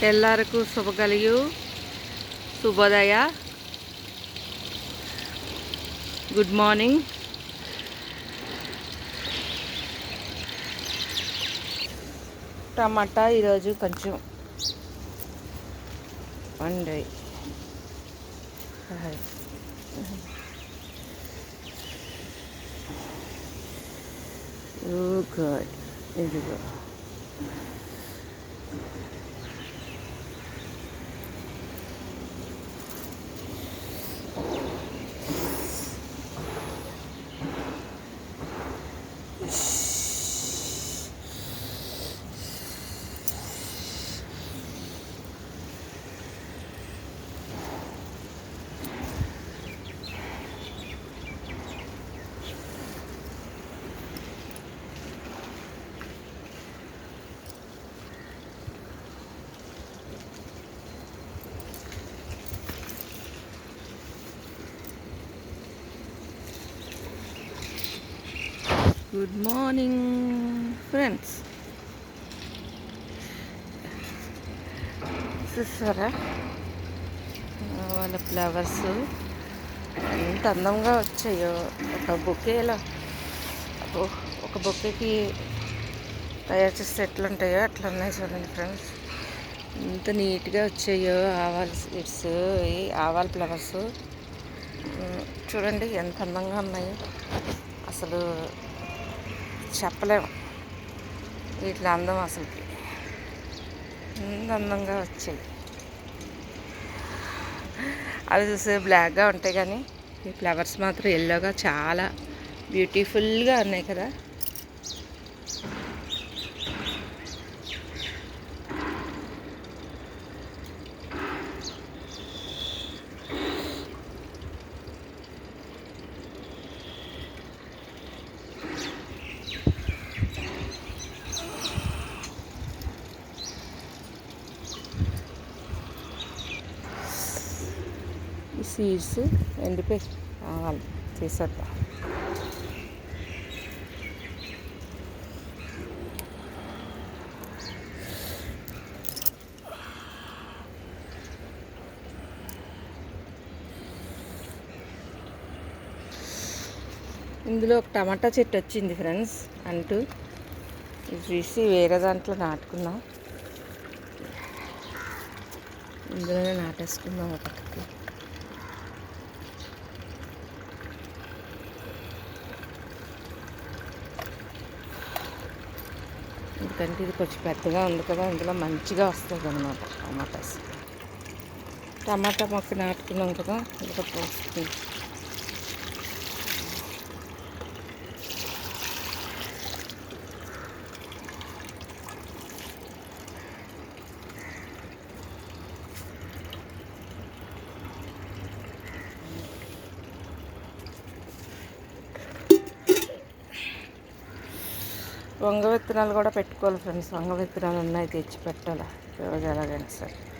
ఎల్లరకు శుభ కలియు Shubhodaya good morning టమాటా ఈరోజు కొంచెం వండి ఇదిగో Shh. గుడ్ మార్నింగ్ ఫ్రెండ్స్ చూసారా? వాళ్ళ ఫ్లవర్స్ ఎంత అందంగా వచ్చాయో. ఒక బొకేలో. ఒక బొకేకి తయారు చేస్తే ఎట్లుంటాయో అట్లా ఉన్నాయి చూడండి ఫ్రెండ్స్ ఎంత నీట్గా వచ్చాయో ఆవాల సీడ్స్ ఆవాల ఫ్లవర్స్ చూడండి ఎంత అందంగా ఉన్నాయి. అసలు చెప్పలేము. వీటి అందం అసలుకి. ఎంత అందంగా వచ్చాయి. అవి చూస్తే బ్లాక్గా ఉంటాయి కానీ ఈ ఫ్లవర్స్ మాత్రం ఎల్లోగా చాలా బ్యూటిఫుల్గా ఉన్నాయి కదా. ఈ సీడ్స్ ఎండిపోయి కావాలి తీసేద్దాం ఇందులో ఒక టమాటా చెట్టు వచ్చింది ఫ్రెండ్స్ అంటూ. చూసి వేరే దాంట్లో నాటుకున్నాం ఇందులోనే నాటేసుకుందాం ఒకటికి ఎందుకంటే ఇది కొంచెం పెద్దగా ఉంది కదా ఇందులో మంచిగా వస్తుంది అనమాట టమాటాస్. టమాటా మొక్క నాటుకున్నాం కదా ఇంకా పోస్తుంది వంగ విత్తనాలు కూడా పెట్టుకోవాలి ఫ్రెండ్స్. వంగ విత్తనాలు ఉన్నాయి తెచ్చి పెట్టాలి. రోజు ఎలాగైనా సరే.